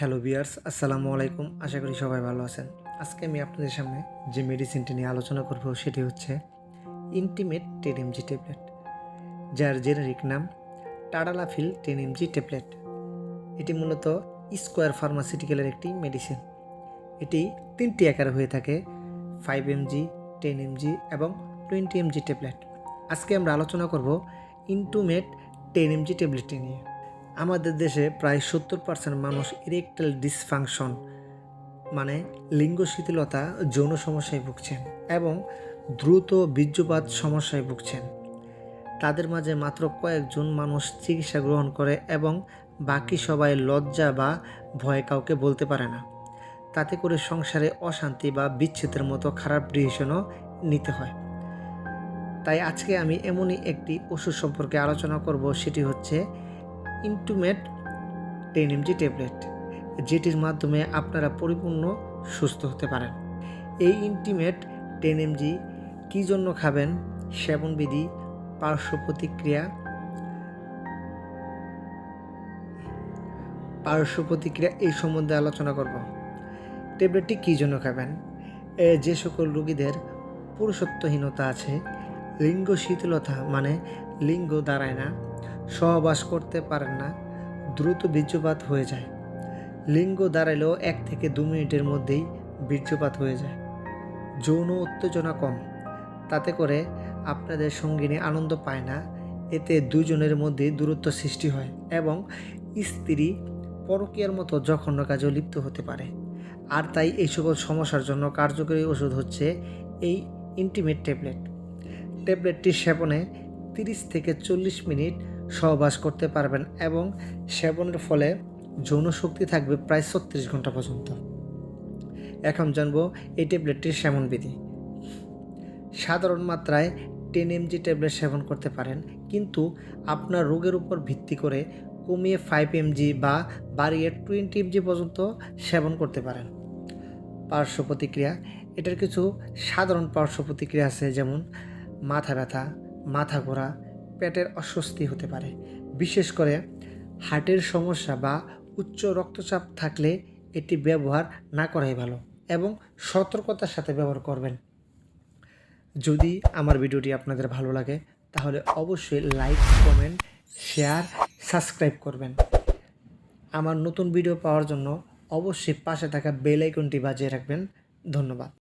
Hello বিয়ার্স আসসালামু আলাইকুম। আশা করি সবাই ভালো আছেন। আজকে আমি আপনাদের সামনে যে মেডিসিনটি নিয়ে আলোচনা করব সেটি হচ্ছে ইন্টিমেট টেন এমজি ট্যাবলেট যার জেনারিক নাম টাডালাফিল টেন এমজি ট্যাবলেট এটি মূলত স্কোয়ার ফার্মাসিউটিক্যালের একটি মেডিসিন এটি তিনটি আকারে হয়ে থাকে ফাইভ এমজি টেন এমজি এবং টোয়েন্টি এমজি ট্যাবলেট আজকে আমরা আলোচনা করব ইন্টুমেট টেন এমজি ট্যাবলেটটি নিয়ে। আমাদের দেশে প্রায় সত্তর পার্সেন্ট মানুষ ইরেকটাল ডিসফাংশন মানে লিঙ্গ শিথিলতা, যৌন সমস্যায় ভুগছেন এবং দ্রুত বীর্যপাত সমস্যায় ভুগছেন। তাদের মাঝে মাত্র কয়েকজন মানুষ চিকিৎসা গ্রহণ করে এবং বাকি সবাই লজ্জা বা ভয়ে কাউকে বলতে পারে না। তাতে করে সংসারে অশান্তি বা বিচ্ছেদের মতো খারাপ ডিসিশনও নিতে হয়। তাই আজকে আমি এমনই একটি ওষুধ সম্পর্কে আলোচনা করব, সেটি হচ্ছে ইন্টুমেট টেন এমজি ট্যাবলেট, যেটির মাধ্যমে আপনারা পরিপূর্ণ সুস্থ হতে পারেন। এই ইন্টিমেট টেন এমজি কী জন্য খাবেন? সেবনবিধি পার্শ্ব প্রতিক্রিয়া পার্শ্ব প্রতিক্রিয়া এই সম্বন্ধে আলোচনা করব। ট্যাবলেটটি কী জন্য খাবেন? যে সকল রোগীদের পুরুষত্বহীনতা আছে, লিঙ্গ শীতলতা মানে লিঙ্গ দাঁড়ায় না সহবাস করতে পারেন না, দ্রুত বীর্যপাত হয়ে যায়। লিঙ্গ দাঁড়ালেও এক থেকে দু মিনিটের মধ্যেই বীর্যপাত হয়ে যায়। যৌন উত্তেজনা কম, তাতে করে আপনাদের সঙ্গিনী আনন্দ পায় না। এতে দুজনের মধ্যে দূরত্ব সৃষ্টি হয় এবং স্ত্রী পরকীয়ার মতো জঘন্য কাজেও লিপ্ত হতে পারে। আর তাই এই সকল সমস্যার জন্য কার্যকরী ওষুধ হচ্ছে এই ইন্টিমেট ট্যাবলেট। ট্যাবলেটটি সেবনে তিরিশ থেকে চল্লিশ মিনিট সহবাস করতে পারবেন এবং সেবনের ফলে যৌন শক্তি থাকবে প্রায় ছত্রিশ ঘণ্টা পর্যন্ত। এখন জানব এই ট্যাবলেটটির সেবন বিধি। সাধারণ মাত্রায় টেন এমজি ট্যাবলেট সেবন করতে পারেন, কিন্তু আপনার রোগের উপর ভিত্তি করে কমিয়ে ফাইভ এমজি বা বাড়িয়ে টোয়েন্টি এমজি পর্যন্ত সেবন করতে পারেন। পার্শ্ব প্রতিক্রিয়া, এটার কিছু সাধারণ পার্শ্ব প্রতিক্রিয়া আছে, যেমন মাথা ব্যথা, মাথা ঘোরা পেটের অস্বস্তি হতে পারে। বিশেষ করে হার্টের সমস্যা বা উচ্চ রক্তচাপ থাকলে এটি ব্যবহার না করাই ভালো এবং সতর্কতার সাথে ব্যবহার করবেন। যদি আমার ভিডিওটি আপনাদের ভালো লাগে, তাহলে অবশ্যই লাইক, কমেন্ট, শেয়ার, সাবস্ক্রাইব করবেন। আমার নতুন ভিডিও পাওয়ার জন্য অবশ্যই পাশে থাকা বেল আইকনটি বাজিয়ে রাখবেন। ধন্যবাদ।